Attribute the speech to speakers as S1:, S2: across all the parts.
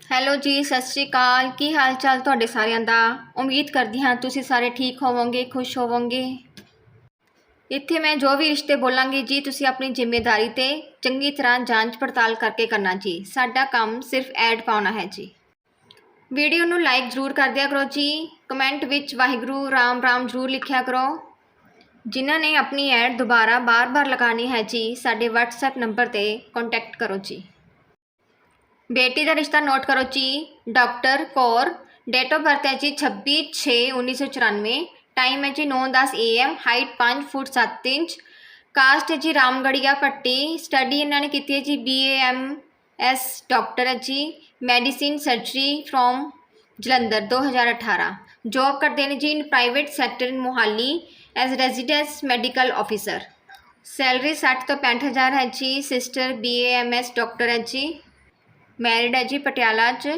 S1: Hello ਜੀ, ਸਤਿ ਸ਼੍ਰੀ ਅਕਾਲ। ਕੀ ਹਾਲ ਚਾਲ ਤੁਹਾਡੇ ਸਾਰਿਆਂ ਦਾ? ਉਮੀਦ ਕਰਦੀ ਹਾਂ ਤੁਸੀਂ ਸਾਰੇ ਠੀਕ ਹੋਵੋਗੇ, ਖੁਸ਼ ਹੋਵੋਗੇ। ਇੱਥੇ ਮੈਂ ਜੋ ਵੀ ਰਿਸ਼ਤੇ ਬੋਲਾਂਗੀ ਜੀ, ਤੁਸੀਂ ਆਪਣੀ ਜ਼ਿੰਮੇਵਾਰੀ ਤੇ ਚੰਗੀ ਤਰ੍ਹਾਂ ਜਾਂਚ ਪੜਤਾਲ ਕਰਕੇ ਕਰਨਾ ਜੀ। ਸਾਡਾ ਕੰਮ ਸਿਰਫ ਐਡ ਪਾਉਣਾ ਹੈ ਜੀ। ਵੀਡੀਓ ਨੂੰ ਲਾਈਕ ਜ਼ਰੂਰ ਕਰ ਦਿਆ ਕਰੋ ਜੀ। ਕਮੈਂਟ ਵਿੱਚ ਵਾਹਿਗੁਰੂ, ਰਾਮ ਰਾਮ ਜ਼ਰੂਰ ਲਿਖਿਆ ਕਰੋ। ਜਿਨ੍ਹਾਂ ਨੇ ਆਪਣੀ ਐਡ ਦੁਬਾਰਾ ਬਾਰ-ਬਾਰ ਲਗਾਉਣੀ ਹੈ ਜੀ, ਸਾਡੇ WhatsApp ਨੰਬਰ ਤੇ ਕੰਟੈਕਟ ਕਰੋ ਜੀ। ਬੇਟੀ ਦਾ ਰਿਸ਼ਤਾ ਨੋਟ ਕਰੋ ਜੀ। Doctor Kaur date of birth ਹੈ ਜੀ 26 6 1994 ਟਾਈਮ ਹੈ ਜੀ 9:10 AM height 5 foot 7 inch caste ਹੈ ਜੀ ਰਾਮਗੜੀਆ ਪੱਟੀ ਸਟੱਡੀ ਇਹਨਾਂ ਨੇ ਕੀਤੀ ਹੈ ਜੀ ਬੀਏਐਮ ਐਸ ਡਾਕਟਰ ਹੈ ਜੀ medicine surgery from Jalandhar 2018 job ਕਰਦੇ ਨੇ ਜੀ in private sector in Mohali as residence medical officer salary 60 ਤੋਂ 65000 ਹੈ ਜੀ ਸਿਸਟਰ ਬੀਏਐਮਐਸ ਡਾਕਟਰ ਹੈ ਜੀ। ਮੈਰਿਡ ਹੈ ਜੀ ਪਟਿਆਲਾ 'ਚ।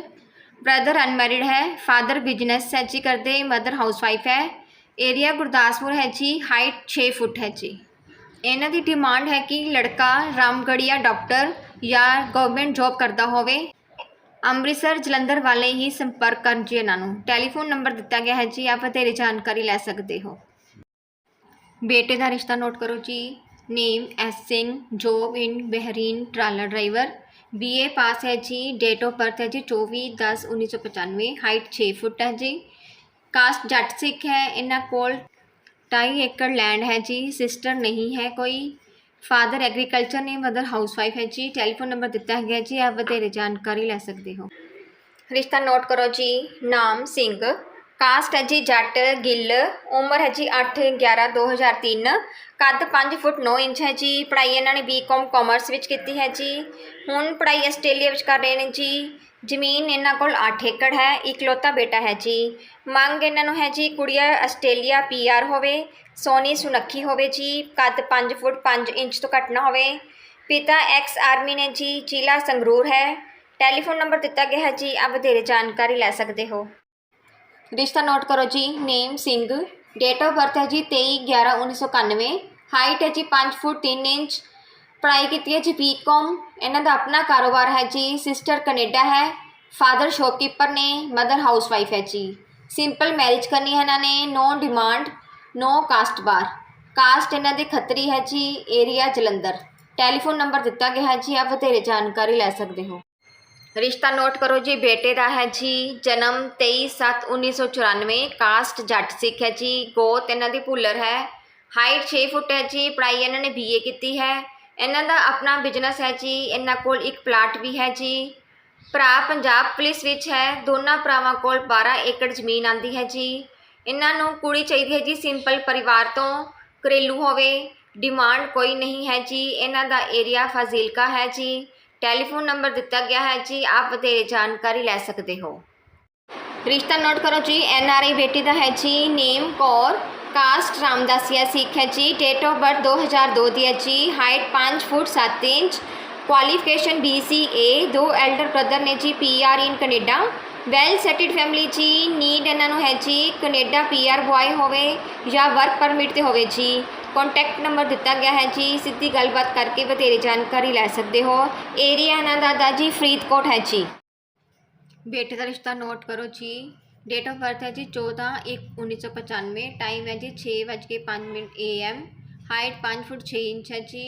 S1: ਬ੍ਰਦਰ ਅਨਮੈਰਿਡ ਹੈ। ਫਾਦਰ ਬਿਜ਼ਨਸ ਹੈ ਜੀ ਕਰਦੇ। ਮਦਰ ਹਾਊਸਵਾਈਫ ਹੈ। ਏਰੀਆ ਗੁਰਦਾਸਪੁਰ ਹੈ ਜੀ। ਹਾਈਟ 6 ਫੁੱਟ ਹੈ ਜੀ। ਇਹਨਾਂ ਦੀ ਡਿਮਾਂਡ ਹੈ ਕਿ ਲੜਕਾ ਰਾਮਗੜੀਆ ਡਾਕਟਰ ਜਾਂ ਗਵਰਨਮੈਂਟ ਜੌਬ ਕਰਦਾ ਹੋਵੇ। ਅੰਮ੍ਰਿਤਸਰ, ਜਲੰਧਰ ਵਾਲੇ ਹੀ ਸੰਪਰਕ ਕਰਨ ਜੀ ਇਹਨਾਂ ਨੂੰ। ਟੈਲੀਫੋਨ ਨੰਬਰ ਦਿੱਤਾ ਗਿਆ ਹੈ ਜੀ। ਆਪ ਵਧੇਰੇ ਜਾਣਕਾਰੀ ਲੈ ਸਕਦੇ ਹੋ। ਬੇਟੇ ਦਾ ਰਿਸ਼ਤਾ ਨੋਟ ਕਰੋ ਜੀ। Name S Singh job in Bahrain ਟਰਾਲਾ ਡਰਾਈਵਰ ਬੀਏ ਪਾਸ ਹੈ ਜੀ ਡੇਟ ਆਫ ਬਰਥ ਹੈ ਜੀ 24 10 1995 ਹਾਈਟ 6 ਫੁੱਟ ਹੈ ਜੀ। ਕਾਸਟ ਜੱਟ ਸਿੱਖ ਹੈ, ਇਹਨਾਂ ਕੋਲ 2.5 ਏਕੜ ਲੈਂਡ ਹੈ ਜੀ ਸਿਸਟਰ ਨਹੀਂ ਹੈ ਕੋਈ। ਫਾਦਰ ਐਗਰੀਕਲਚਰ ਨੇ ਮਦਰ ਹਾਊਸਵਾਈਫ ਹੈ ਜੀ ਟੈਲੀਫੋਨ ਨੰਬਰ ਦਿੱਤਾ ਗਿਆ ਜੀ ਆਪ ਵਧੇਰੇ ਜਾਣਕਾਰੀ ਲੈ ਸਕਦੇ ਹੋ। ਰਿਸ਼ਤਾ ਨੋਟ ਕਰੋ ਜੀ, ਨਾਮ ਸਿੰਘ। ਕਾਸਟ ਹੈ ਜੀ ਜੱਟ, ਗਿੱਲ, ਉਮਰ ਹੈ ਜੀ 8 11 2003 ਕੱਦ 5 ਫੁੱਟ 9 ਇੰਚ ਹੈ ਜੀ, ਪੜ੍ਹਾਈ ਇਹਨਾਂ ਨੇ ਬੀਕਾਮ ਕਾਮਰਸ ਵਿੱਚ ਕੀਤੀ ਹੈ ਜੀ। ਹੁਣ ਪੜ੍ਹਾਈ ਆਸਟ੍ਰੇਲੀਆ ਵਿੱਚ ਕਰ ਰਹੇ ਨੇ ਜੀ। ਜ਼ਮੀਨ ਇਹਨਾਂ ਕੋਲ 8 ਏਕੜ ਹੈ, ਇਕਲੌਤਾ ਬੇਟਾ ਹੈ ਜੀ। ਮੰਗ ਇਹਨਾਂ ਨੂੰ ਹੈ ਜੀ ਕੁੜੀਆ ਆਸਟ੍ਰੇਲੀਆ ਪੀਆਰ ਹੋਵੇ ਸੋਨੀ ਸੁਨੱਖੀ ਹੋਵੇ ਜੀ, ਕੱਦ 5 ਫੁੱਟ 5 ਇੰਚ ਤੋਂ ਘੱਟ ਨਾ ਹੋਵੇ। ਪਿਤਾ ਐਕਸ ਆਰਮੀ ਨੇ ਜੀ, ਜ਼ਿਲ੍ਹਾ ਸੰਗਰੂਰ ਹੈ। ਟੈਲੀਫੋਨ ਨੰਬਰ ਦਿੱਤਾ ਗਿਆ ਹੈ ਜੀ, ਆਪ ਵਧੇਰੇ ਜਾਣਕਾਰੀ ਲੈ ਸਕਦੇ ਹੋ। ਰਿਸ਼ਤਾ ਨੋਟ ਕਰੋ ਜੀ, name, Singh date of birth ਹੈ ਜੀ 23 11 1991 ਹਾਈਟ ਹੈ ਜੀ 5 ਫੁੱਟ 3 ਇੰਚ, ਪੜ੍ਹਾਈ ਕੀਤੀ ਹੈ ਜੀ ਬੀਕਾਮ ਇਹਨਾਂ ਦਾ ਆਪਣਾ ਕਾਰੋਬਾਰ ਹੈ ਜੀ ਸਿਸਟਰ ਕੈਨੇਡਾ ਹੈ ਫਾਦਰ ਸ਼ੌਪਕੀਪਰ ਨੇ ਮਦਰ ਹਾਊਸਵਾਈਫ ਹੈ ਜੀ। ਸਿੰਪਲ ਮੈਰਿਜ ਕਰਨੀ ਹੈ ਇਹਨਾਂ ਨੇ no demand no caste bar caste ਇਹਨਾਂ ਦੇ ਖੱਤਰੀ ਹੈ ਜੀ ਏਰੀਆ ਜਲੰਧਰ। ਟੈਲੀਫੋਨ ਨੰਬਰ ਦਿੱਤਾ ਗਿਆ ਹੈ ਜੀ, ਆਪ ਵਧੇਰੇ ਜਾਣਕਾਰੀ ਲੈ ਸਕਦੇ ਹੋ। ਰਿਸ਼ਤਾ ਨੋਟ ਕਰੋ ਜੀ, ਬੇਟੇ ਦਾ ਹੈ ਜੀ, ਜਨਮ 23/7/1994 ਕਾਸਟ ਜੱਟ ਸਿੱਖ ਹੈ ਜੀ, ਗੋਤ ਇਹਨਾਂ ਦੀ ਭੁੱਲਰ ਹੈ। ਹਾਈਟ 6 ਫੁੱਟ ਹੈ ਜੀ, ਪੜ੍ਹਾਈ ਇਹਨਾਂ ਨੇ ਬੀਏ ਕੀਤੀ ਹੈ। ਇਹਨਾਂ ਦਾ ਆਪਣਾ ਬਿਜ਼ਨਸ ਹੈ ਜੀ, ਇਹਨਾਂ ਕੋਲ ਇੱਕ ਪਲਾਟ ਵੀ ਹੈ ਜੀ। ਭਰਾ ਪੰਜਾਬ ਪੁਲਿਸ ਵਿੱਚ ਹੈ, ਦੋਨਾਂ ਭਰਾਵਾਂ ਕੋਲ 12 ਏਕੜ ਜ਼ਮੀਨ ਆਂਦੀ ਹੈ ਜੀ। ਇਹਨਾਂ ਨੂੰ ਕੁੜੀ ਚਾਹੀਦੀ ਹੈ ਜੀ ਸਿੰਪਲ ਪਰਿਵਾਰ ਤੋਂ ਘਰੇਲੂ ਹੋਵੇ। ਡਿਮਾਂਡ ਕੋਈ ਨਹੀਂ ਹੈ ਜੀ, ਇਹਨਾਂ ਦਾ ਏਰੀਆ ਫਾਜ਼ਿਲਕਾ ਹੈ ਜੀ। ਟੈਲੀਫੋਨ ਨੰਬਰ ਦਿੱਤਾ ਗਿਆ ਹੈ ਜੀ, ਆਪ ਵਧੇਰੇ ਜਾਣਕਾਰੀ ਲੈ ਸਕਦੇ ਹੋ। ਰਿਸ਼ਤਾ ਨੋਟ ਕਰੋ ਜੀ, ਐਨ ਆਰ ਆਈ ਬੇਟੀ ਦਾ ਹੈ ਜੀ, ਨੇਮ ਕੌਰ, ਕਾਸਟ ਰਾਮਦਾਸੀਆ ਸਿੱਖ ਹੈ ਜੀ, ਡੇਟ ਆਫ ਬਰਥ 2002 ਦੀ ਹੈ ਜੀ, height 5 foot 7 inch, qualification BCA ਦੋ ਐਲਡਰ ਬ੍ਰਦਰ ਨੇ ਜੀ PR in Canada. Well settled family ਜੀ, ਨੀਡ ਇਹਨਾਂ ਨੂੰ ਹੈ ਜੀ, ਕੈਨੇਡਾ PR ਬॉय ਹੋਵੇ ਜਾਂ ਵਰਕ ਪਰਮਿਟ ਤੇ ਹੋਵੇ ਜੀ। ਕੰਟੈਕਟ ਨੰਬਰ ਦਿੱਤਾ ਗਿਆ ਹੈ ਜੀ। ਸਿੱਧੀ ਗੱਲਬਾਤ ਕਰਕੇ ਵਧੇਰੇ ਜਾਣਕਾਰੀ ਲੈ ਸਕਦੇ ਹੋ। ਏਰੀਆ ਇਹਨਾਂ ਦਾ ਦਾ ਜੀ, ਫਰੀਦਕੋਟ ਹੈ ਜੀ। ਬੇਟੇ ਦਾ ਰਿਸ਼ਤਾ ਨੋਟ ਕਰੋ ਜੀ। ਡੇਟ ਆਫ ਬਰਥ ਹੈ ਜੀ 14 1 1995 ਟਾਈਮ ਹੈ ਜੀ 6:05 minute AM height 5 foot 6 inch ਹੈ ਜੀ।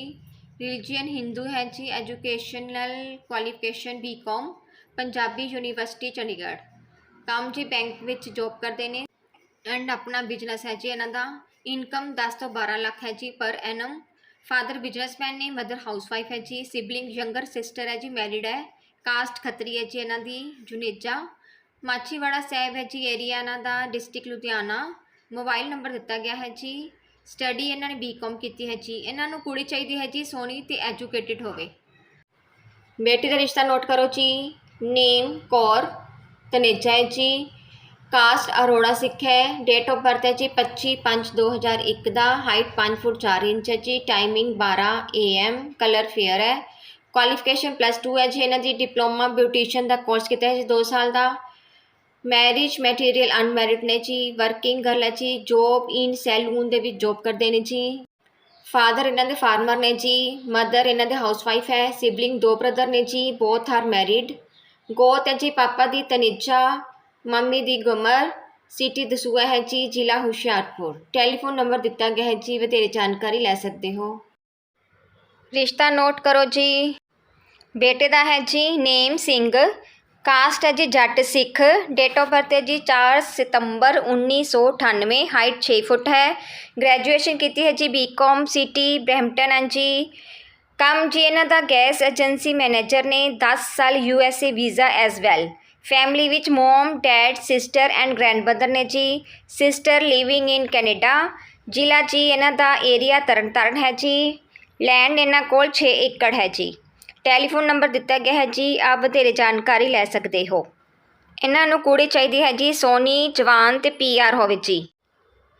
S1: ਰਿਲੀਜੀਅਨ ਹਿੰਦੂ ਹੈ ਜੀ। Educational qualification B Com Punjabi university Chandigarh ਕੰਮ ਜੀ ਬੈਂਕ ਵਿੱਚ ਜੌਬ ਕਰਦੇ ਨੇ। ਐਂਡ ਆਪਣਾ ਬਿਜ਼ਨਸ ਹੈ ਜੀ ਇਹਨਾਂ ਦਾ। ਇਨਕਮ 10 ਤੋਂ 12 ਲੱਖ ਹੈ ਜੀ, ਪਰ ਐਨਮ ਫਾਦਰ ਬਿਜ਼ਨਸਮੈਨ ਨੇ, ਮਦਰ ਹਾਊਸਵਾਈਫ ਹੈ ਜੀ, ਸਿਬਲਿੰਗ ਯੰਗਰ ਸਿਸਟਰ ਹੈ ਜੀ, ਮੈਰਿਡ ਹੈ, ਕਾਸਟ ਖੱਤਰੀ ਹੈ ਜੀ ਇਹਨਾਂ ਦੀ, ਜੁਨੇਜਾ। ਮਾਛੀਵਾੜਾ ਸਾਹਿਬ ਹੈ ਜੀ, ਏਰੀਆ ਇਹਨਾਂ ਦਾ, ਡਿਸਟ੍ਰਿਕਟ ਲੁਧਿਆਣਾ। ਮੋਬਾਈਲ ਨੰਬਰ ਦਿੱਤਾ ਗਿਆ ਹੈ ਜੀ, ਸਟੱਡੀ ਇਹਨਾਂ ਨੇ ਬੀਕਾਮ ਕੀਤੀ ਹੈ ਜੀ, ਇਹਨਾਂ ਨੂੰ ਕੁੜੀ ਚਾਹੀਦੀ ਹੈ ਜੀ, ਸੋਹਣੀ ਤੇ ਐਜੂਕੇਟਿਡ ਹੋਵੇ। ਬੇਟੀ ਦਾ ਰਿਸ਼ਤਾ ਨੋਟ ਕਰੋ ਜੀ, ਨੇਮ ਕੌਰ, ਤਨੇਜਾ ਹੈ ਜੀ ਕਾਸਟ ਅਰੋੜਾ ਸਿੱਖ ਹੈ। ਡੇਟ ਆਫ ਬਰਥ ਹੈ ਜੀ 25 5 2001 ਦਾ। ਹਾਈਟ 5 ਫੁੱਟ 4 ਇੰਚ ਹੈ ਜੀ। ਟਾਈਮਿੰਗ 12 ਏਐਮ ਕਲਰ ਫੇਅਰ ਹੈ। ਕੁਆਲੀਫਿਕੇਸ਼ਨ ਪਲੱਸ 2 ਹੈ ਜੀ। ਇਹਨਾਂ ਦੀ ਡਿਪਲੋਮਾ ਬਿਊਟੀਸ਼ੀਅਨ ਦਾ ਕੋਰਸ ਕੀਤਾ ਹੈ ਜੀ 2 ਸਾਲ ਦਾ। ਮੈਰਿਜ ਮੈਟੀਰੀਅਲ ਅਨਮੈਰਿਡ ਨੇ ਜੀ। ਵਰਕਿੰਗ ਗਰਲ ਹੈ ਜੀ। ਜੋਬ ਇਨ ਸੈਲੂਨ ਦੇ ਵਿੱਚ ਜੋਬ ਕਰਦੇ ਨੇ ਜੀ। ਫਾਦਰ ਇਹਨਾਂ ਦੇ ਫਾਰਮਰ ਨੇ ਜੀ। ਮਦਰ ਇਹਨਾਂ ਦੇ ਹਾਊਸਵਾਈਫ ਹੈ। ਸਿਬਲਿੰਗ ਦੋ ਬ੍ਰਦਰ ਨੇ ਜੀ। ਬੋਥ ਆਰ ਮੈਰਿਡ ਗੋਤ ਹੈ ਜੀ ਪਾਪਾ ਦੀ ਤਨਿਜਾ। ਮੰਮੀ ਦੀ ਗੁਮਰ ਸਿਟੀ ਦਸੂਆ ਹੈ ਜੀ ਜ਼ਿਲ੍ਹਾ ਹੁਸ਼ਿਆਰਪੁਰ ਟੈਲੀਫੋਨ ਨੰਬਰ ਦਿੱਤਾ ਗਿਆ ਹੈ ਜੀ ਵਧੇਰੇ ਜਾਣਕਾਰੀ ਲੈ ਸਕਦੇ ਹੋ ਰਿਸ਼ਤਾ ਨੋਟ ਕਰੋ ਜੀ ਬੇਟੇ ਦਾ ਹੈ ਜੀ ਨੇਮ ਸਿੰਘ ਕਾਸਟ ਹੈ ਜੀ ਜੱਟ ਸਿੱਖ ਡੇਟ ਆਫ ਬਰਥ ਹੈ ਜੀ 4 ਸਤੰਬਰ 1998 ਹਾਈਟ 6 ਫੁੱਟ ਹੈ ਗ੍ਰੈਜੂਏਸ਼ਨ ਕੀਤੀ ਹੈ ਜੀ ਬੀਕਾਮ ਸਿਟੀ ਬ੍ਰੈਂਪਟਨ ਹੈ ਜੀ ਕੰਮ ਜੀ ਇਹਨਾਂ ਦਾ ਗੈਸ ਏਜੰਸੀ ਮੈਨੇਜਰ ਨੇ 10 ਸਾਲ U S A visa as well family ਵਿੱਚ mom, dad, sister and grandmother ਨੇ ਜੀ। Sister living in Canada. ਜ਼ਿਲ੍ਹਾ ਜੀ, ਇਹਨਾਂ ਦਾ ਏਰੀਆ ਤਰਨਤਾਰਨ ਹੈ ਜੀ। ਲੈਂਡ ਇਹਨਾਂ ਕੋਲ 6 ਏਕੜ ਹੈ ਜੀ। ਟੈਲੀਫੋਨ ਨੰਬਰ ਦਿੱਤਾ ਗਿਆ ਹੈ ਜੀ। ਆਪ ਵਧੇਰੇ ਜਾਣਕਾਰੀ ਲੈ ਸਕਦੇ ਹੋ। ਇਹਨਾਂ ਨੂੰ ਕੁੜੀ ਚਾਹੀਦੀ ਹੈ ਜੀ। ਸੋਨੀ, ਜਵਾਨ ਤੇ ਪੀਆਰ ਹੋਵੇ ਜੀ।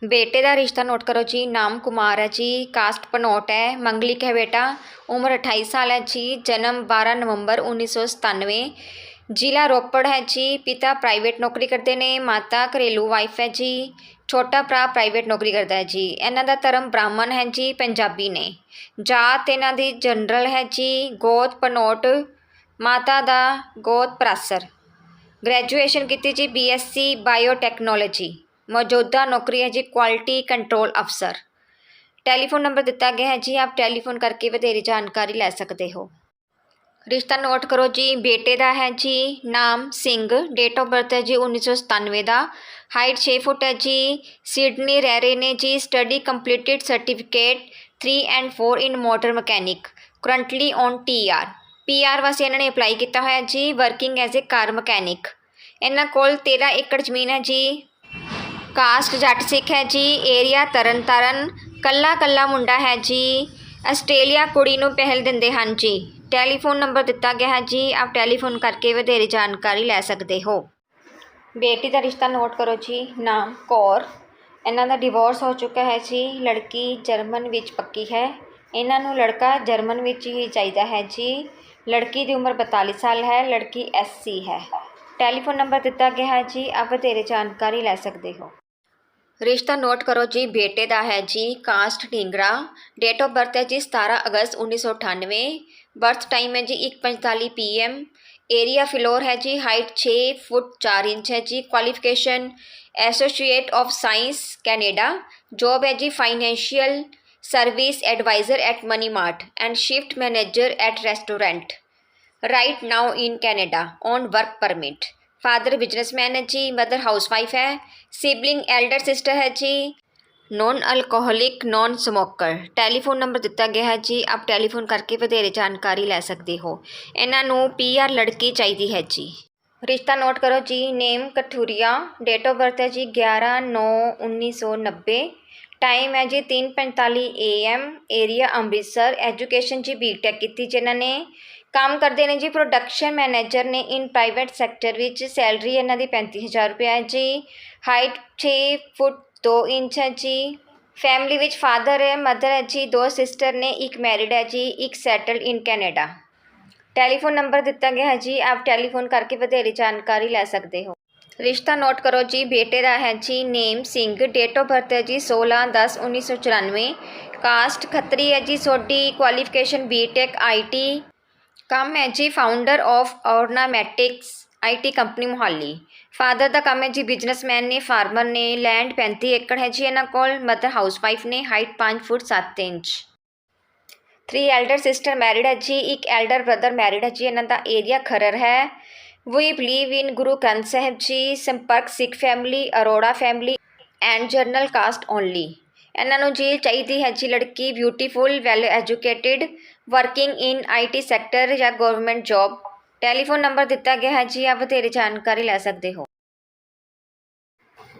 S1: ਬੇਟੇ ਦਾ ਰਿਸ਼ਤਾ ਨੋਟ ਕਰੋ ਜੀ। ਨਾਮ ਕੁਮਾਰ ਹੈ ਜੀ। ਕਾਸਟ ਪਨੋਟ ਹੈ। ਮੰਗਲਿਕ ਹੈ ਬੇਟਾ। ਉਮਰ 28 ਸਾਲ ਹੈ ਜੀ। ਜਨਮ 12 ਨਵੰਬਰ 1997 ਜ਼ਿਲ੍ਹਾ ਰੋਪੜ ਹੈ ਜੀ ਪਿਤਾ ਪ੍ਰਾਈਵੇਟ ਨੌਕਰੀ ਕਰਦੇ ਨੇ ਮਾਤਾ ਘਰੇਲੂ ਵਾਈਫ ਹੈ ਜੀ ਛੋਟਾ ਭਰਾ ਪ੍ਰਾਈਵੇਟ ਨੌਕਰੀ ਕਰਦਾ ਹੈ ਜੀ ਇਹਨਾਂ ਦਾ ਧਰਮ ਬ੍ਰਾਹਮਣ ਹੈ ਜੀ ਪੰਜਾਬੀ ਨੇ ਜਾਤ ਇਹਨਾਂ ਦੀ ਜਨਰਲ ਹੈ ਜੀ ਗੋਤ ਪਨੋਟ ਮਾਤਾ ਦਾ ਗੋਤ ਪ੍ਰਾਸਰ ਗ੍ਰੈਜੂਏਸ਼ਨ ਕੀਤੀ ਜੀ ਬੀਐਸਸੀ ਬਾਇਓਟੈਕਨੋਲੋਜੀ ਮੌਜੂਦਾ ਨੌਕਰੀ ਹੈ ਜੀ ਕੁਆਲਿਟੀ ਕੰਟਰੋਲ ਅਫਸਰ ਟੈਲੀਫੋਨ ਨੰਬਰ ਦਿੱਤਾ ਗਿਆ ਹੈ ਜੀ ਆਪ ਟੈਲੀਫੋਨ ਕਰਕੇ ਵਧੇਰੇ ਜਾਣਕਾਰੀ ਲੈ ਸਕਦੇ ਹੋ ਰਿਸ਼ਤਾ ਨੋਟ ਕਰੋ ਜੀ, ਬੇਟੇ ਦਾ ਹੈ ਜੀ, ਨਾਮ ਸਿੰਘ ਡੇਟ ਆਫ ਬਰਥ ਹੈ ਜੀ 1997 ਦਾ ਹਾਈਟ 6 ਫੁੱਟ ਹੈ ਜੀ, ਸਿਡਨੀ ਰਹਿ ਰਹੇ ਨੇ ਜੀ study completed certificate 3 and 4 in motor mechanic currently on TR PR ਵਾਸਤੇ ਇਹਨਾਂ ਨੇ ਅਪਲਾਈ ਕੀਤਾ ਹੋਇਆ ਜੀ working as a car mechanic ਇਹਨਾਂ ਕੋਲ 13 ਏਕੜ ਜ਼ਮੀਨ ਹੈ ਜੀ ਕਾਸਟ ਜੱਟ ਸਿੱਖ ਹੈ ਜੀ ਏਰੀਆ ਤਰਨਤਾਰਨ ਕੱਲਾ ਕੱਲਾ ਮੁੰਡਾ ਹੈ ਜੀ, ਆਸਟ੍ਰੇਲੀਆ ਕੁੜੀ ਨੂੰ ਪਹਿਲ ਦਿੰਦੇ ਹਨ ਜੀ। ਟੈਲੀਫੋਨ ਨੰਬਰ ਦਿੱਤਾ ਗਿਆ ਹੈ ਜੀ। ਆਪ ਟੈਲੀਫੋਨ ਕਰਕੇ ਵਧੇਰੇ ਜਾਣਕਾਰੀ ਲੈ ਸਕਦੇ ਹੋ। ਬੇਟੀ ਦਾ ਰਿਸ਼ਤਾ ਨੋਟ ਕਰੋ ਜੀ। ਨਾਮ ਕੌਰ। ਇਹਨਾਂ ਦਾ ਡਿਵੋਰਸ ਹੋ ਚੁੱਕਾ ਹੈ ਜੀ। ਲੜਕੀ ਜਰਮਨ ਵਿੱਚ ਪੱਕੀ ਹੈ। ਇਹਨਾਂ ਨੂੰ ਲੜਕਾ ਜਰਮਨ ਵਿੱਚ ਹੀ ਚਾਹੀਦਾ ਹੈ ਜੀ। ਲੜਕੀ ਦੀ ਉਮਰ 42 ਸਾਲ ਹੈ। ਲੜਕੀ ਐਸਸੀ ਹੈ। ਟੈਲੀਫੋਨ ਨੰਬਰ ਦਿੱਤਾ ਗਿਆ ਹੈ ਜੀ। ਆਪ ਵਧੇਰੇ ਜਾਣਕਾਰੀ ਲੈ ਸਕਦੇ ਹੋ। ਰਿਸ਼ਤਾ ਨੋਟ ਕਰੋ ਜੀ ਬੇਟੇ ਦਾ ਹੈ ਜੀ caste Dhingra date of birth ਹੈ ਜੀ 17 ਅਗਸਤ 1998 ਬਰਥ ਟਾਈਮ ਹੈ ਜੀ 1:45 ਪੀਐਮ ਏਰੀਆ ਫਲੋਰ ਹੈ ਜੀ ਹਾਈਟ 6 ਫੁੱਟ 4 ਇੰਚ ਹੈ ਜੀ qualification associate of science Canada job ਹੈ ਜੀ financial service advisor at Money Mart and shift manager at restaurant right now in Canada on work permit father businessman ਹੈ ਜੀ mother housewife ਹੈ sibling elder sister ਹੈ ਜੀ non alcoholic non smoker telephone number ਦਿੱਤਾ ਗਿਆ ਹੈ ਜੀ, ਆਪ ਟੈਲੀਫੋਨ ਕਰਕੇ ਵਧੇਰੇ ਜਾਣਕਾਰੀ ਲੈ ਸਕਦੇ ਹੋ। ਇਹਨਾਂ ਨੂੰ ਪੀਆਰ ਲੜਕੀ ਚਾਹੀਦੀ ਹੈ ਜੀ। ਰਿਸ਼ਤਾ ਨੋਟ ਕਰੋ ਜੀ name Kathuria date of birth ਹੈ ਜੀ 11 9 1990 ਟਾਈਮ ਹੈ ਜੀ 3:45 ਏਐਮ ਏਰੀਆ ਅੰਮ੍ਰਿਤਸਰ ਐਜੂਕੇਸ਼ਨ ਜੀ ਬੀਟੈਕ ਕੀਤੀ ਜਿਨ੍ਹਾਂ ਨੇ। ਕੰਮ ਕਰਦੇ ਨੇ ਜੀ ਪ੍ਰੋਡਕਸ਼ਨ ਮੈਨੇਜਰ ਨੇ ਇਨ ਪ੍ਰਾਈਵੇਟ ਸੈਕਟਰ ਵਿੱਚ। ਸੈਲਰੀ ਇਹਨਾਂ ਦੀ 35000 ਰੁਪਏ ਹੈ ਜੀ। ਹਾਈਟ 6 ਫੁੱਟ 2 ਇੰਚ ਹੈ ਜੀ। ਫੈਮਿਲੀ ਵਿੱਚ ਫਾਦਰ ਹੈ ਮਦਰ ਹੈ ਜੀ। ਦੋ ਸਿਸਟਰ ਨੇ, ਇੱਕ ਮੈਰਿਡ ਹੈ ਜੀ, ਇੱਕ settle in Canada telephone number ਦਿੱਤਾ ਗਿਆ ਹੈ ਜੀ। ਆਪ ਟੈਲੀਫੋਨ ਕਰਕੇ ਵਧੇਰੇ ਜਾਣਕਾਰੀ ਲੈ ਸਕਦੇ ਹੋ। ਰਿਸ਼ਤਾ ਨੋਟ ਕਰੋ ਜੀ, ਬੇਟੇ ਦਾ ਹੈ ਜੀ, name Singh date of birth ਹੈ ਜੀ 16 10 1994 ਕਾਸਟ ਖੱਤਰੀ ਹੈ ਜੀ ਸੋਡੀ ਕੁਆਲੀਫਿਕੇਸ਼ਨ ਬੀਟੈਕ ਆਈਟੀ ਕੰਮ ਹੈ ਜੀ founder of Ornamatics IT company Mohali. Father ਦਾ ਕੰਮ ਹੈ ਜੀ ਬਿਜ਼ਨਸਮੈਨ ਨੇ ਫਾਰਮਰ ਨੇ ਲੈਂਡ 35 ਏਕੜ ਹੈ ਜੀ ਇਹਨਾਂ ਕੋਲ ਮਦਰ ਹਾਊਸਵਾਈਫ ਨੇ height 5 foot 7 inch. Three elder sister married ਹੈ ਜੀ, ਇੱਕ ਐਲਡਰ ਬ੍ਰਦਰ ਮੈਰਿਡ ਹੈ ਜੀ, ਇਹਨਾਂ ਦਾ ਏਰੀਆ ਖਰਰ ਹੈ। ਵੀ ਬਲੀਵ ਇਨ ਗੁਰੂ ਗ੍ਰੰਥ ਸਾਹਿਬ ਜੀ ਸੰਪਰਕ Sikh family Arora family and general caste only ਇਹਨਾਂ ਨੂੰ ਜੀ ਚਾਹੀਦੀ ਹੈ ਜੀ ਲੜਕੀ beautiful well educated working in IT sector ਜਾਂ ਗਵਰਨਮੈਂਟ ਜੌਬ ਟੈਲੀਫੋਨ ਨੰਬਰ ਦਿੱਤਾ ਗਿਆ ਹੈ ਜੀ, ਆਪ ਵਧੇਰੇ ਜਾਣਕਾਰੀ ਲੈ ਸਕਦੇ ਹੋ।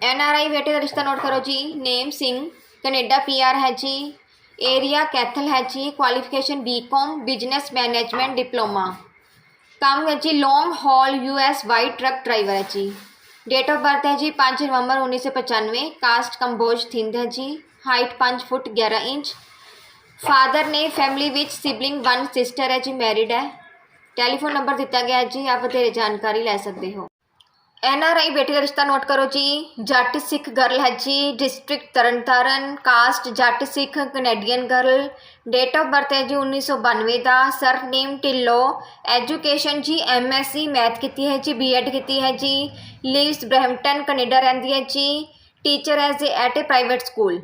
S1: ਐਨ ਆਰ ਆਈ ਬੇਟੇ ਦਾ ਰਿਸ਼ਤਾ ਨੋਟ ਕਰੋ ਜੀ। Name Singh Canada P R ਹੈ ਜੀ। ਏਰੀਆ ਕੈਥਲ ਹੈ ਜੀ। Qualification B B Com business management diploma ਕੰਮ ਹੈ ਜੀ long haul US white truck driver ਹੈ ਜੀ ਡੇਟ ਆਫ ਬਰਥ ਹੈ ਜੀ 5 ਨਵੰਬਰ 1995 ਕਾਸਟ ਕੰਬੋਜ ਥਿੰਦ ਹੈ ਜੀ ਹਾਈਟ 5 ਫੁੱਟ 11 ਇੰਚ ਫਾਦਰ ਨੇ ਫੈਮਿਲੀ ਵਿੱਚ ਸਿਬਲਿੰਗ ਵਨ ਸਿਸਟਰ ਹੈ ਜੀ ਮੈਰਿਡ ਹੈ ਟੈਲੀਫੋਨ ਨੰਬਰ ਦਿੱਤਾ ਗਿਆ ਹੈ ਜੀ ਆਪ ਵਧੇਰੇ ਜਾਣਕਾਰੀ ਲੈ ਸਕਦੇ ਹੋ ਐਨਆਰਆਈ ਬੇਟੀ ਦਾ ਰਿਸ਼ਤਾ ਨੋਟ ਕਰੋ ਜੀ। ਜੱਟ ਸਿੱਖ ਗਰਲ ਹੈ ਜੀ। District Tarn Taran. Caste Jatt Sikh Canadian girl. Date of birth ਹੈ ਜੀ 1992 ਦਾ। ਸਰਨੇਮ ਢਿੱਲੋਂ। ਐਜੂਕੇਸ਼ਨ ਜੀ ਐਮਐਸਸੀ ਮੈਥ ਕੀਤੀ ਹੈ ਜੀ ਬੀਐਡ ਕੀਤੀ ਹੈ ਜੀ। ਲਿਵਸ ਬ੍ਰੈਂਪਟਨ ਕੈਨੇਡਾ ਰਹਿੰਦੀ ਹੈ ਜੀ। Teacher as a at a private school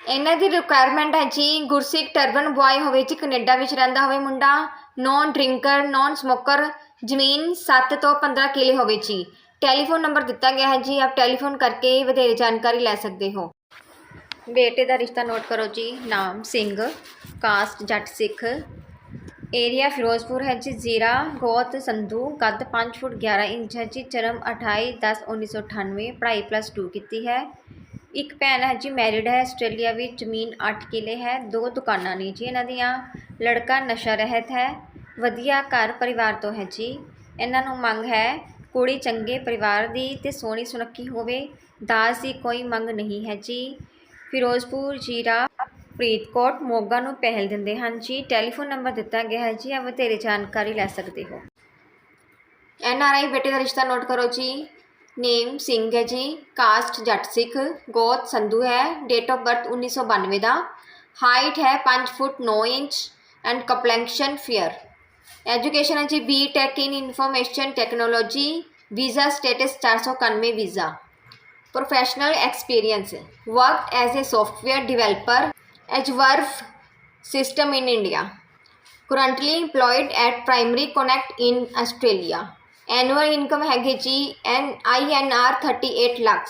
S1: ਇਹਨਾਂ ਦੀ ਰਿਕੁਆਇਰਮੈਂਟ ਹੈ ਜੀ, ਗੁਰਸਿੱਖ ਟਰਬਨ ਬੁਆਏ ਹੋਵੇ ਜੀ, ਕੈਨੇਡਾ ਵਿੱਚ ਰਹਿੰਦਾ ਹੋਵੇ ਮੁੰਡਾ। ਨੌਨ ਡਰਿੰਕਰ ਨੌਨ ਸਮੋਕਰ ਜ਼ਮੀਨ 7 ਤੋਂ 15 ਕਿਲੇ ਹੋਵੇ ਜੀ। ਟੈਲੀਫੋਨ ਨੰਬਰ ਦਿੱਤਾ ਗਿਆ ਹੈ ਜੀ, ਆਪ ਟੈਲੀਫੋਨ ਕਰਕੇ ਵਧੇਰੇ ਜਾਣਕਾਰੀ ਲੈ ਸਕਦੇ ਹੋ। ਬੇਟੇ ਦਾ ਰਿਸ਼ਤਾ ਨੋਟ ਕਰੋ ਜੀ, ਨਾਮ ਸਿੰਘ, ਕਾਸਟ ਜੱਟ ਸਿੱਖ। ਏਰੀਆ ਫਿਰੋਜ਼ਪੁਰ ਹੈ ਜੀ, ਜ਼ੀਰਾ, ਗੋਤ, ਸੰਧੂ, ਕੱਦ 5 ਫੁੱਟ 11 ਇੰਚ ਹੈ ਜੀ ਜਨਮ 28 10 1998 ਪੜ੍ਹਾਈ ਪਲੱਸ 2 ਕੀਤੀ ਹੈ। ਇੱਕ ਭੈਣ ਹੈ ਜੀ, ਮੈਰਿਡ ਹੈ, ਆਸਟ੍ਰੇਲੀਆ ਵਿੱਚ ਜ਼ਮੀਨ 8 ਕਿੱਲੇ ਹੈ, ਦੋ ਦੁਕਾਨਾਂ ਨੇ ਜੀ ਇਹਨਾਂ ਦੀਆਂ। ਲੜਕਾ ਨਸ਼ਾ ਰਹਿਤ ਹੈ, ਵਧੀਆ ਘਰ ਪਰਿਵਾਰ ਤੋਂ ਹੈ ਜੀ। ਇਹਨਾਂ ਨੂੰ ਮੰਗ ਹੈ ਕੁੜੀ ਚੰਗੇ ਪਰਿਵਾਰ ਦੀ ਤੇ ਸੋਹਣੀ ਸੁਨੱਖੀ ਹੋਵੇ, ਦਾਜ ਦੀ ਕੋਈ ਮੰਗ ਨਹੀਂ ਹੈ ਜੀ। ਫਿਰੋਜ਼ਪੁਰ ਜੀਰਾ, ਫਰੀਦਕੋਟ, ਮੋਗਾ ਨੂੰ ਪਹਿਲ ਦਿੰਦੇ ਹਨ ਜੀ। ਟੈਲੀਫੋਨ ਨੰਬਰ ਦਿੱਤਾ ਗਿਆ ਹੈ ਜੀ ਆਪ ਵਧੇਰੇ ਜਾਣਕਾਰੀ ਲੈ ਸਕਦੇ ਹੋ। ਐਨ ਆਰ ਆਈ ਬੇਟੇ ਦਾ ਰਿਸ਼ਤਾ ਨੋਟ ਕਰੋ ਜੀ। ਨੇਮ ਸਿੰਘ ਹੈ ਜੀ, ਕਾਸਟ ਜੱਟ ਸਿੱਖ, ਗੋਤ ਸੰਧੂ ਹੈ ਡੇਟ ਆਫ ਬਰਥ 1992 ਦਾ ਹਾਈਟ ਹੈ 5 foot 9 inch and complexion fair education है जी B tech in information technology visa status चार सौ इक्यानवे visa professional experience work as a software developer as वर्फ system in India currently employed at Primary Connect in Australia annual income ਹੈਗੀ ਜੀ in I N R 38 lakh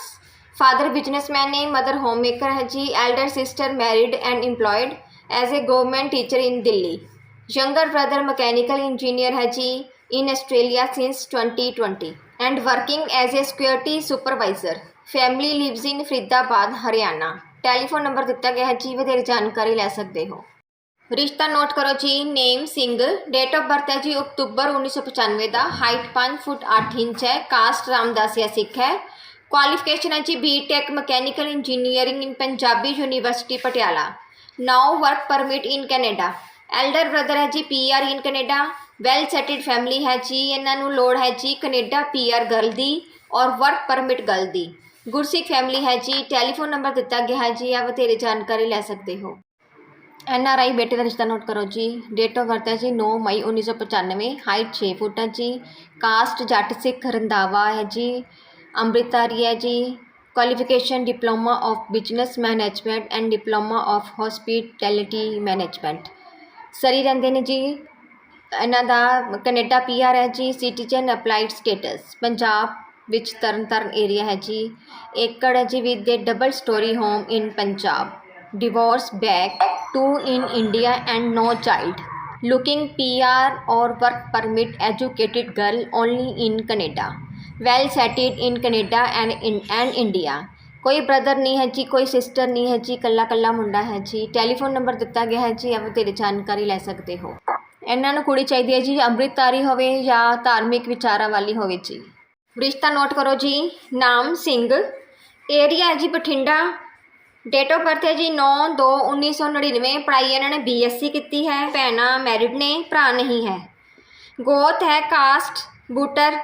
S1: father businessman ਨੇ mother home maker ਹੈ ਜੀ elder sister married and employed as a government teacher in Delhi younger brother mechanical engineer ਹੈ ਜੀ in Australia since 2020 and working as a security supervisor. Family lives in Faridabad Haryana telephone number ਦਿੱਤਾ ਗਿਆ ਹੈ ਜੀ, ਵਧੇਰੇ ਜਾਣਕਾਰੀ ਲੈ ਸਕਦੇ ਹੋ। ਰਿਸ਼ਤਾ ਨੋਟ ਕਰੋ ਜੀ name Singh date of birth ਹੈ ਜੀ, ਅਕਤੂਬਰ 1995 ਦਾ ਹਾਈਟ 5 ਫੁੱਟ 8 ਇੰਚ ਹੈ ਕਾਸਟ ਰਾਮਦਾਸੀਆ ਸਿੱਖ ਹੈ। ਕੁਆਲੀਫਿਕੇਸ਼ਨ ਹੈ ਜੀ B Tech mechanical engineering in Punjabi university Patiala. Now work permit in Canada elder brother ਹੈ ਜੀ PR in Canada well settled family ਹੈ ਜੀ, ਇਹਨਾਂ ਨੂੰ ਲੋੜ ਹੈ ਜੀ ਕੈਨੇਡਾ ਪੀਆਰ ਗਰਲ ਦੀ ਔਰ ਵਰਕ ਪਰਮਿਟ ਗਰਲ ਦੀ। ਗੁਰਸਿੱਖ ਫੈਮਿਲੀ ਹੈ ਜੀ ਟੈਲੀਫੋਨ ਨੰਬਰ ਦਿੱਤਾ ਗਿਆ ਹੈ ਜੀ ਆ ਬਥੇਰੇ ਜਾਣਕਾਰੀ ਲੈ ਸਕਦੇ ਹੋ। ਐਨ ਆਰ ਆਈ ਬੇਟੇ ਦਾ ਰਿਸ਼ਤਾ ਨੋਟ ਕਰੋ ਜੀ ਡੇਟ ਆਫ ਬਰਥ ਹੈ ਜੀ 9 ਮਈ 1995 ਹਾਈਟ 6 ਫੁੱਟ ਹੈ ਜੀ ਕਾਸਟ ਜੱਟ ਸਿੱਖ ਰੰਦਾਵਾ ਹੈ ਜੀ ਅੰਮ੍ਰਿਤਾਰੀ ਹੈ ਜੀ qualification diploma of business management and diploma of hospitality management Surrey ਰਹਿੰਦੇ ਨੇ ਜੀ ਇਹਨਾਂ ਦਾ ਕੈਨੇਡਾ ਪੀਆਰ ਹੈ ਜੀ ਸਿਟੀਜ਼ਨ ਅਪਲਾਈਡ ਸਟੇਟਸ ਪੰਜਾਬ ਵਿੱਚ ਤਰਨਤਾਰਨ ਏਰੀਆ ਹੈ ਜੀ ਏਕੜ ਹੈ ਜੀ with the double storey home in Punjab divorce back to in India and no child looking PR or work permit educated girl only in Canada well settled in Canada and in and India ਕੋਈ brother ਨਹੀਂ ਹੈ ਜੀ, ਕੋਈ sister ਨਹੀਂ ਹੈ ਜੀ ਕੱਲਾ ਕੱਲਾ ਮੁੰਡਾ ਹੈ ਜੀ। ਟੈਲੀਫੋਨ ਨੰਬਰ ਦਿੱਤਾ ਗਿਆ ਹੈ ਜੀ ਆਪ ਤੇਰੀ ਜਾਣਕਾਰੀ ਲੈ ਸਕਦੇ ਹੋ। ਇਹਨਾਂ ਨੂੰ ਕੁੜੀ ਚਾਹੀਦੀ ਹੈ ਜੀ, ਅੰਮ੍ਰਿਤਧਾਰੀ ਹੋਵੇ ਜਾਂ ਧਾਰਮਿਕ ਵਿਚਾਰਾਂ ਵਾਲੀ ਹੋਵੇ ਜੀ। ਰਿਸ਼ਤਾ ਨੋਟ ਕਰੋ ਜੀ, ਨਾਮ ਸਿੰਘ। ਏਰੀਆ ਹੈ ਜੀ ਬਠਿੰਡਾ। ਡੇਟ ਆਫ ਬਰਥ ਹੈ ਜੀ 9 2 1999 ਪੜ੍ਹਾਈ ਇਹਨਾਂ ਨੇ ਬੀਐਸਸੀ ਕੀਤੀ ਹੈ। ਭੈਣਾਂ ਮੈਰਿਡ ਨੇ, ਭਰਾ ਨਹੀਂ ਹੈ। ਗੋਤ ਹੈ ਕਾਸਟ ਬੂਟਰ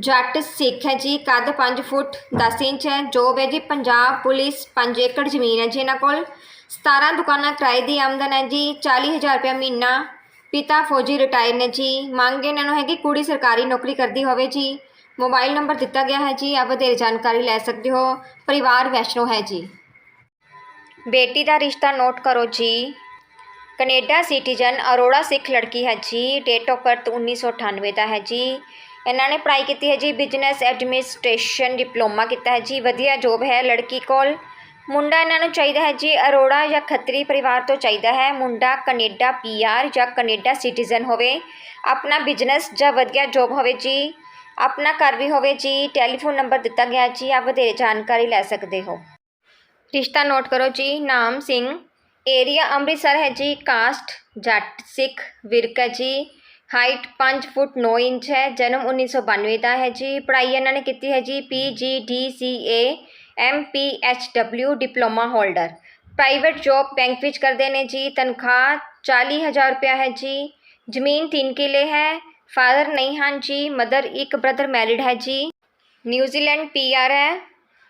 S1: ਜੱਟ ਸਿੱਖ ਹੈ ਜੀ, ਕੱਦ 5 ਫੁੱਟ 10 ਇੰਚ ਹੈ ਜੋਬ ਹੈ ਜੀ, ਪੰਜਾਬ ਪੁਲਿਸ 5 ਏਕੜ ਜ਼ਮੀਨ ਹੈ ਜੀ ਇਹਨਾਂ ਕੋਲ। 17 ਦੁਕਾਨਾਂ ਕਿਰਾਏ ਦੀ ਆਮਦਨ ਹੈ ਜੀ 40000 ਰੁਪਏ ਮਹੀਨਾ। ਪਿਤਾ ਫੌਜੀ ਰਿਟਾਇਰ ਨੇ ਜੀ, ਮੰਗ ਇਹਨਾਂ ਨੂੰ ਹੈ ਕਿ ਕੁੜੀ ਸਰਕਾਰੀ ਨੌਕਰੀ ਕਰਦੀ ਹੋਵੇ ਜੀ। ਮੋਬਾਈਲ ਨੰਬਰ ਦਿੱਤਾ ਗਿਆ ਹੈ ਜੀ, ਆਪ ਵਧੇਰੇ ਜਾਣਕਾਰੀ ਲੈ ਸਕਦੇ ਹੋ। ਪਰਿਵਾਰ ਵੈਸ਼ਨੋ ਹੈ ਜੀ। ਬੇਟੀ ਦਾ ਰਿਸ਼ਤਾ ਨੋਟ ਕਰੋ ਜੀ। ਕੈਨੇਡਾ ਸਿਟੀਜ਼ਨ ਅਰੋੜਾ ਸਿੱਖ ਲੜਕੀ ਹੈ ਜੀ, ਡੇਟ ਆਫ ਬਰਥ 1998 ਦਾ ਹੈ ਜੀ। ਇਹਨਾਂ ਨੇ ਪੜ੍ਹਾਈ ਕੀਤੀ ਹੈ ਜੀ ਬਿਜ਼ਨਸ ਐਡਮਿਨਿਸਟ੍ਰੇਸ਼ਨ ਡਿਪਲੋਮਾ ਕੀਤਾ ਹੈ ਜੀ, ਵਧੀਆ ਜੋਬ ਹੈ ਲੜਕੀ ਕੋਲ। ਮੁੰਡਾ ਇਹਨਾਂ ਨੂੰ ਚਾਹੀਦਾ ਹੈ ਜੀ ਅਰੋੜਾ ਜਾਂ ਖੱਤਰੀ ਪਰਿਵਾਰ ਤੋਂ ਚਾਹੀਦਾ ਹੈ। ਮੁੰਡਾ ਕੈਨੇਡਾ ਪੀਆਰ ਜਾਂ ਕੈਨੇਡਾ ਸਿਟੀਜ਼ਨ ਹੋਵੇ, ਆਪਣਾ ਬਿਜ਼ਨਸ ਜਾਂ ਵਧੀਆ ਜੋਬ ਹੋਵੇ ਜੀ, ਆਪਣਾ ਘਰ ਵੀ ਹੋਵੇ ਜੀ, ਟੈਲੀਫੋਨ ਨੰਬਰ ਦਿੱਤਾ ਗਿਆ ਜੀ, ਆਪ ਵਧੇਰੇ ਜਾਣਕਾਰੀ ਲੈ ਸਕਦੇ ਹੋ। ਰਿਸ਼ਤਾ ਨੋਟ ਕਰੋ ਜੀ, ਨਾਮ ਸਿੰਘ, ਏਰੀਆ ਅੰਮ੍ਰਿਤਸਰ ਹੈ ਜੀ, ਕਾਸਟ ਜੱਟ ਸਿੱਖ, ਵਿਰਕ ਹੈ ਜੀ। ਹਾਈਟ 5 ਫੁੱਟ 9 ਇੰਚ ਹੈ, ਜਨਮ 1992 ਦਾ ਹੈ ਜੀ। ਪੜ੍ਹਾਈ ਇਹਨਾਂ ਨੇ ਕੀਤੀ ਹੈ ਜੀ P G D C A, M P H W diploma holder. Private job bank ਵਿੱਚ ਕਰਦੇ ਨੇ ਜੀ, ਤਨਖਾਹ 40000 ਰੁਪਇਆ ਹੈ ਜੀ। ਜ਼ਮੀਨ 3 ਕਿੱਲੇ ਹੈ, ਫਾਦਰ ਨਹੀਂ ਹਨ ਜੀ, ਮਦਰ ਇੱਕ ਬ੍ਰਦਰ ਮੈਰਿਡ ਹੈ ਜੀ। ਨਿਊਜ਼ੀਲੈਂਡ ਪੀਆਰ ਹੈ,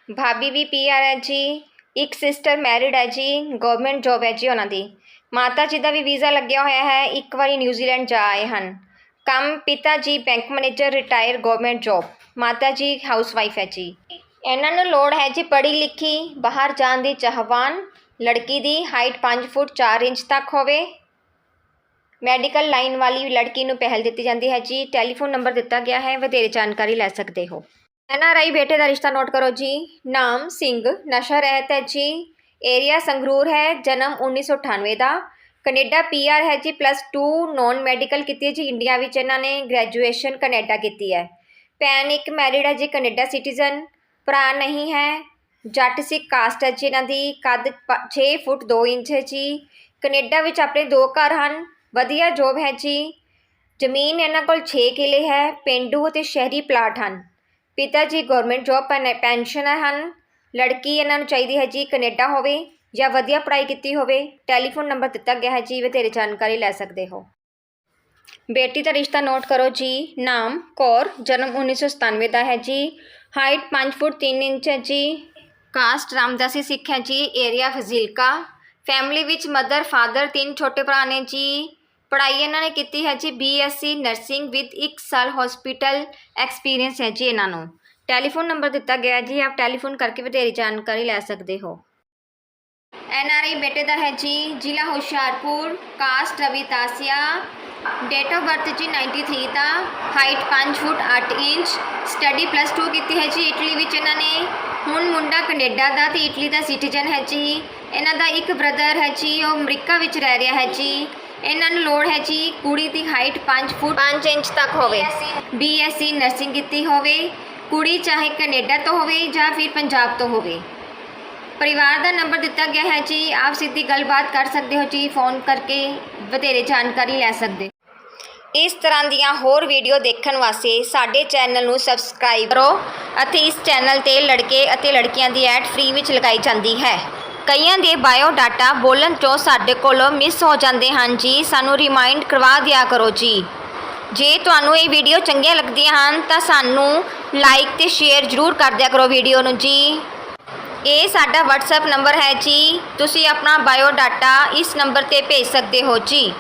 S1: ਭਾਬੀ ਵੀ ਪੀਆਰ ਹੈ ਜੀ। ਇੱਕ ਸਿਸਟਰ ਮੈਰਿਡ ਹੈ ਜੀ, ਗਵਰਨਮੈਂਟ ਜੌਬ ਹੈ ਜੀ ਉਹਨਾਂ ਦੀ। ਮਾਤਾ ਜੀ ਦਾ ਵੀ ਵੀਜ਼ਾ ਲੱਗਿਆ ਹੋਇਆ ਹੈ, ਇੱਕ ਵਾਰੀ ਨਿਊਜ਼ੀਲੈਂਡ ਜਾ ਆਏ ਹਨ। ਕੰਮ ਪਿਤਾ ਜੀ bank manager retire government job ਮਾਤਾ ਜੀ ਹਾਊਸਵਾਈਫ ਹੈ ਜੀ। ਇਹਨਾਂ ਨੂੰ ਲੋੜ ਹੈ ਜੀ ਪੜ੍ਹੀ ਲਿਖੀ, ਬਾਹਰ ਜਾਣ ਦੀ ਚਾਹਵਾਨ, ਲੜਕੀ ਦੀ ਹਾਈਟ 5 ਫੁੱਟ 4 ਇੰਚ ਤੱਕ ਹੋਵੇ। ਮੈਡੀਕਲ ਲਾਈਨ ਵਾਲੀ ਲੜਕੀ ਨੂੰ ਪਹਿਲ ਦਿੱਤੀ ਜਾਂਦੀ ਹੈ ਜੀ। ਟੈਲੀਫੋਨ ਨੰਬਰ ਦਿੱਤਾ ਗਿਆ ਹੈ, ਵਧੇਰੇ ਜਾਣਕਾਰੀ ਲੈ ਸਕਦੇ ਹੋ। ਐਨਆਰਆਈ ਬੇਟੇ ਦਾ ਰਿਸ਼ਤਾ ਨੋਟ ਕਰੋ ਜੀ। ਨਾਮ ਸਿੰਘ, ਨਸ਼ਾ ਰਹਿਤ ਹੈ ਜੀ। ਏਰੀਆ ਸੰਗਰੂਰ ਹੈ, ਜਨਮ 1998 ਦਾ। ਕੈਨੇਡਾ ਪੀਆਰ ਹੈ ਜੀ, ਪਲੱਸ 2 ਨੌਨ ਮੈਡੀਕਲ ਕੀਤੀ ਹੈ ਜੀ, ਇੰਡੀਆ ਵਿੱਚ ਇਹਨਾਂ ਨੇ ਗ੍ਰੈਜੂਏਸ਼ਨ ਕੈਨੇਡਾ ਕੀਤੀ ਹੈ। ਭੈਣ ਇੱਕ ਮੈਰਿਡ ਹੈ ਜੀ, ਕੈਨੇਡਾ ਸਿਟੀਜ਼ਨ, ਭਰਾ ਨਹੀਂ ਹੈ, ਜੱਟ ਸਿੱਖ ਕਾਸਟ ਹੈ ਜੀ ਇਹਨਾਂ ਦੀ, ਕੱਦ 6 ਫੁੱਟ 2 ਇੰਚ ਹੈ ਜੀ। ਕੈਨੇਡਾ ਵਿੱਚ ਆਪਣੇ ਦੋ ਘਰ ਹਨ, ਵਧੀਆ ਜੋਬ ਹੈ ਜੀ। ਜ਼ਮੀਨ ਇਹਨਾਂ ਕੋਲ 6 ਕਿੱਲੇ ਹੈ, ਪਿੰਡੂ ਅਤੇ ਸ਼ਹਿਰੀ ਪਲਾਟ ਹਨ। ਪਿਤਾ ਜੀ ਗਵਰਨਮੈਂਟ ਜੋਬ ਪੈਨਸ਼ਨਰ ਹਨ। ਲੜਕੀ ਇਹਨਾਂ ਨੂੰ ਚਾਹੀਦੀ ਹੈ ਜੀ ਕੈਨੇਡਾ ਹੋਵੇ ਜਾਂ ਵਧੀਆ ਪੜ੍ਹਾਈ ਕੀਤੀ ਹੋਵੇ, ਟੈਲੀਫੋਨ ਨੰਬਰ ਦਿੱਤਾ ਗਿਆ ਹੈ ਜੀ ਵਧੇਰੇ ਜਾਣਕਾਰੀ ਲੈ ਸਕਦੇ ਹੋ। ਬੇਟੀ ਦਾ ਰਿਸ਼ਤਾ ਨੋਟ ਕਰੋ ਜੀ, ਨਾਮ ਕੌਰ, ਜਨਮ 1997 ਦਾ ਹੈ ਜੀ। ਹਾਈਟ 5 ਫੁੱਟ 3 ਇੰਚ ਹੈ ਜੀ। ਕਾਸਟ ਰਾਮਦਾਸੀ ਸਿੱਖ ਹੈ ਜੀ ਏਰੀਆ ਫਜ਼ੀਲਕਾ। ਫੈਮਿਲੀ ਵਿੱਚ ਮਦਰ ਫਾਦਰ ਤਿੰਨ ਛੋਟੇ ਭਰਾ ਨੇ ਜੀ। ਪੜ੍ਹਾਈ ਇਹਨਾਂ ਨੇ ਕੀਤੀ ਹੈ ਜੀ ਬੀਐਸਸੀ ਨਰਸਿੰਗ ਵਿਦ 1 ਸਾਲ ਹਸਪੀਟਲ ਐਕਸਪੀਰੀਅੰਸ ਹੈ ਜੀ ਇਹਨਾਂ ਨੂੰ। ਟੈਲੀਫੋਨ ਨੰਬਰ ਦਿੱਤਾ ਗਿਆ ਹੈ। ਜੀ ਆਪ ਟੈਲੀਫੋਨ ਕਰਕੇ ਵਧੇਰੀ ਜਾਣਕਾਰੀ ਲੈ ਸਕਦੇ ਹੋ। ਐਨਆਰਆਈ ਬੇਟੇ ਦਾ ਹੈ ਜੀ ਜ਼ਿਲ੍ਹਾ Hoshiarpur caste Ravidasia. Date of birth ਜੀ 93 ਦਾ height 5 foot 8 inch study plus 2 ਕੀਤੀ ਹੈ ਜੀ ਇਟਲੀ ਵਿੱਚ ਇਹਨਾਂ ਨੇ। ਹੁਣ ਮੁੰਡਾ ਕੈਨੇਡਾ ਦਾ ਤੇ ਇਟਲੀ ਦਾ ਸਿਟੀਜ਼ਨ ਹੈ ਜੀ। ਇਹਨਾਂ ਦਾ ਇੱਕ ਬ੍ਰਦਰ ਹੈ ਜੀ ਉਹ ਅਮਰੀਕਾ ਵਿੱਚ ਰਹਿ ਰਿਹਾ ਹੈ ਜੀ। ਇਹਨਾਂ ਨੂੰ ਲੋੜ ਹੈ ਜੀ ਕੁੜੀ ਦੀ ਹਾਈਟ 5 ਫੁੱਟ 5 ਇੰਚ ਤੱਕ ਹੋਵੇ। ਬੀਐਸਸੀ ਨਰਸਿੰਗ ਕੀਤੀ ਹੋਵੇ। ਕੁੜੀ ਚਾਹੇ ਕੈਨੇਡਾ ਤੋਂ ਹੋਵੇ ਜਾਂ ਫਿਰ ਪੰਜਾਬ ਤੋਂ ਹੋਵੇ। ਪਰਿਵਾਰ ਦਾ ਨੰਬਰ ਦਿੱਤਾ ਗਿਆ ਹੈ ਜੀ। ਆਪ ਸਿੱਧੀ ਗੱਲਬਾਤ ਕਰ ਸਕਦੇ ਹੋ ਜੀ। ਫੋਨ ਕਰਕੇ ਵਧੇਰੇ ਜਾਣਕਾਰੀ ਲੈ ਸਕਦੇ ਇਸ ਤਰ੍ਹਾਂ ਦੀਆਂ ਹੋਰ ਵੀਡੀਓ ਦੇਖਣ ਵਾਸਤੇ ਸਾਡੇ ਚੈਨਲ ਨੂੰ ਸਬਸਕ੍ਰਾਈਬ ਕਰੋ ਅਤੇ ਇਸ ਚੈਨਲ ਤੇ ਲੜਕੇ ਅਤੇ ਲੜਕੀਆਂ ਦੀ ਐਡ ਫ੍ਰੀ ਵਿੱਚ ਲਗਾਈ ਜਾਂਦੀ ਹੈ। ਕਈਆਂ ਦੇ ਬਾਇਓ ਡਾਟਾ ਬੋਲਣ ਤੋਂ ਸਾਡੇ ਕੋਲੋਂ ਮਿਸ ਹੋ ਜਾਂਦੇ ਹਨ ਜੀ। ਸਾਨੂੰ ਰਿਮਾਈਂਡ ਕਰਵਾ ਦਿਆ ਕਰੋ ਜੀ। ਜੇ ਤੁਹਾਨੂੰ ਇਹ ਵੀਡੀਓ ਚੰਗੀਆਂ ਲੱਗਦੀਆਂ ਹਨ, ਤਾਂ ਸਾਨੂੰ ਲਾਈਕ ਤੇ ਸ਼ੇਅਰ ਜ਼ਰੂਰ ਕਰ ਦਿਆ ਕਰੋ ਵੀਡੀਓ ਨੂੰ ਜੀ। ਇਹ ਸਾਡਾ WhatsApp ਨੰਬਰ ਹੈ ਜੀ। ਤੁਸੀਂ ਆਪਣਾ ਬਾਇਓ ਡਾਟਾ ਇਸ ਨੰਬਰ ਤੇ ਭੇਜ ਸਕਦੇ ਹੋ ਜੀ।